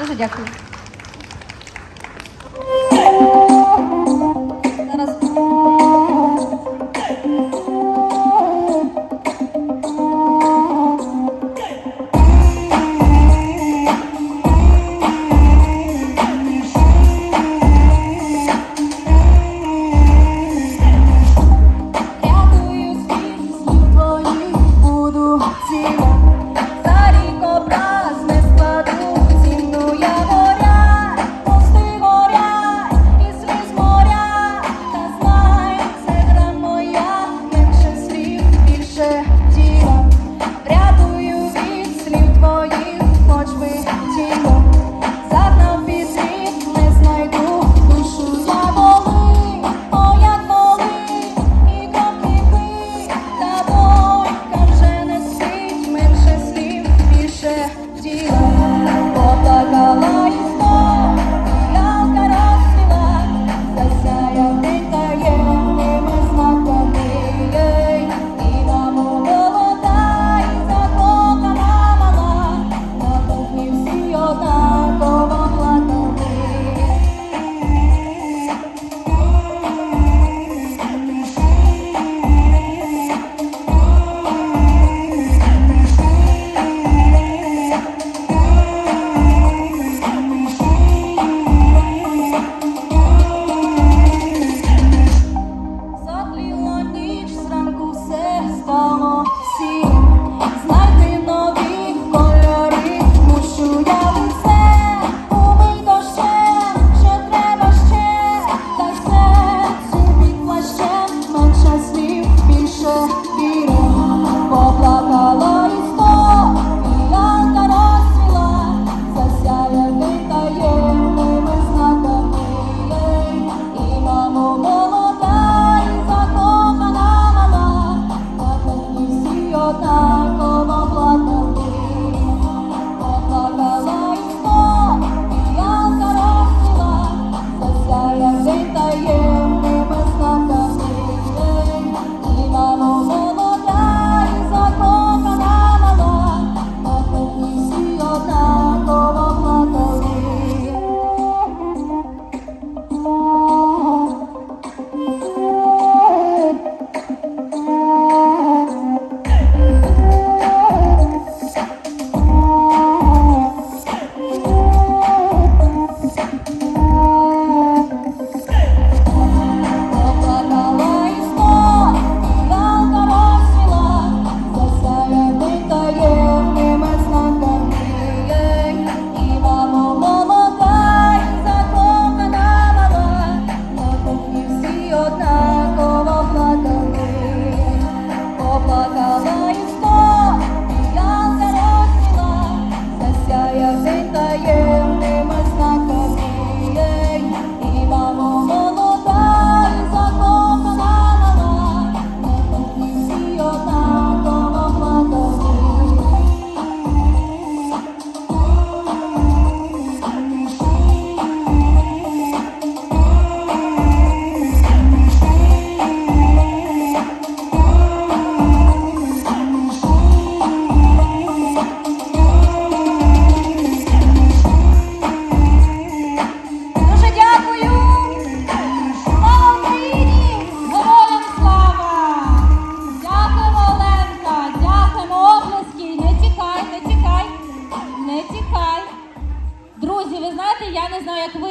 Дуже дякую.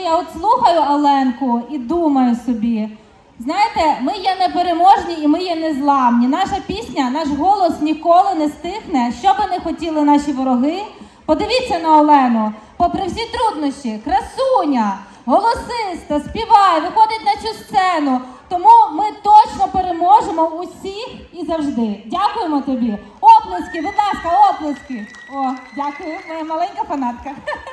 Я от слухаю Оленку і думаю собі. Знаєте, ми є непереможні і ми є незламні. Наша пісня, наш голос ніколи не стихне. Що би не хотіли наші вороги. Подивіться на Олену. Попри всі труднощі, красуня, голосиста, співає, виходить на цю сцену. Тому ми точно переможемо усіх і завжди. Дякуємо тобі. Оплески, будь ласка, оплески. О, дякую, моя маленька фанатка.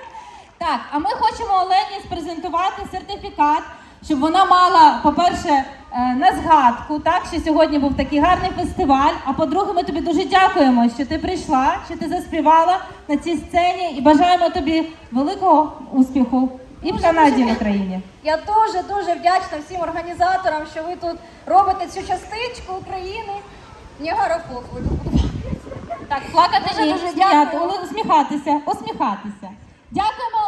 Так, а ми хочемо Олені спрезентувати сертифікат, щоб вона мала, по-перше, е, на згадку, так, що сьогодні був такий гарний фестиваль. А по-друге, ми тобі дуже дякуємо, що ти прийшла, що ти заспівала на цій сцені і бажаємо тобі великого успіху і в Канаді, в Україні. Я дуже дуже вдячна всім організаторам, що ви тут робите цю частичку України. Ніагара Фолк. Так, плакати Дуже ні, дуже дякую. усміхатися, усміхатися. Дякую.